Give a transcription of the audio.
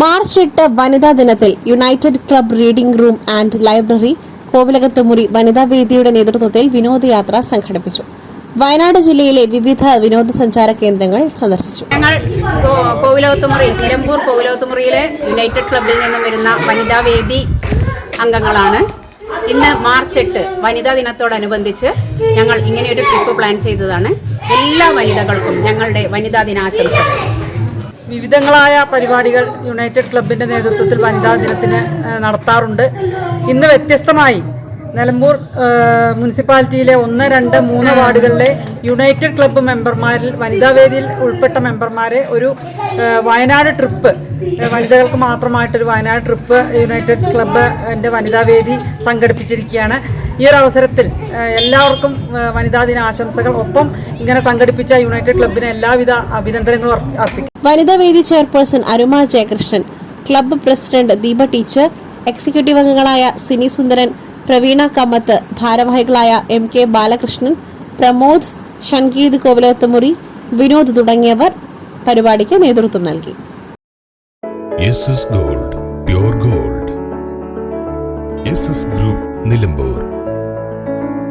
March എട്ട് വനിതാ ദിനത്തിൽ united club reading room and library കോവിലകത്ത് മുറി വനിതാ വേദിയുടെ നേതൃത്വത്തിൽ വിനോദയാത്ര സംഘടിപ്പിച്ചു. വയനാട് ജില്ലയിലെ വിവിധ വിനോദസഞ്ചാര കേന്ദ്രങ്ങൾ സന്ദർശിച്ചു. ഞങ്ങൾ കോവിലകത്തുമുറി നിലമ്പൂർ കോവിലകത്തുമുറിയിലെ യുണൈറ്റഡ് ക്ലബിൽ നിന്നും വരുന്ന വനിതാ വേദി അംഗങ്ങളാണ്. ഇന്ന് മാർച്ച് എട്ട് വനിതാ ദിനത്തോടനുബന്ധിച്ച് ഞങ്ങൾ ഇങ്ങനെയൊരു ട്രിപ്പ് പ്ലാൻ ചെയ്തതാണ്. എല്ലാ വനിതകൾക്കും ഞങ്ങളുടെ വനിതാ ദിനാശംസകൾ. വിവിധങ്ങളായ പരിപാടികൾ യുണൈറ്റഡ് ക്ലബിന്റെ നേതൃത്വത്തിൽ വനിതാ ദിനത്തിന് നടത്താറുണ്ട്. ഇന്ന് വ്യത്യസ്തമായി നിലമ്പൂർ മുനിസിപ്പാലിറ്റിയിലെ ഒന്ന് രണ്ട് മൂന്ന് വാർഡുകളിലെ യുണൈറ്റഡ് ക്ലബ്ബ് മെമ്പർമാരിൽ വനിതാ വേദിയിൽ ഉൾപ്പെട്ട മെമ്പർമാരെ ഒരു വയനാട് ട്രിപ്പ് വനിതകൾക്ക് മാത്രമായിട്ടൊരു വയനാട് ട്രിപ്പ് യുണൈറ്റഡ് ക്ലബ്ബ് എന്റെ വനിതാ വേദി സംഘടിപ്പിച്ചിരിക്കുകയാണ്. ഈ ഒരു അവസരത്തിൽ എല്ലാവർക്കും വനിതാ ദിന ആശംസകൾ. ഒപ്പം ഇങ്ങനെ സംഘടിപ്പിച്ച യുണൈറ്റഡ് ക്ലബിന് എല്ലാവിധ അഭിനന്ദനങ്ങളും അർപ്പിക്കും. അർപ്പിക്കുന്നു വനിതാ വേദി chairperson Aruma Jayakrishnan club president Deepa teacher executive അംഗങ്ങളായ സിനി സുന്ദരൻ പ്രവീണ കമ്മത്ത് ഭാരവാഹികളായ എം കെ ബാലകൃഷ്ണൻ പ്രമോദ് ഷൺഗീത് കോവിലത്തുമുറി വിനോദ് തുടങ്ങിയവർ പരിപാടിക്ക് നേതൃത്വം നൽകി. S S gold pure gold. S S group Nilambur.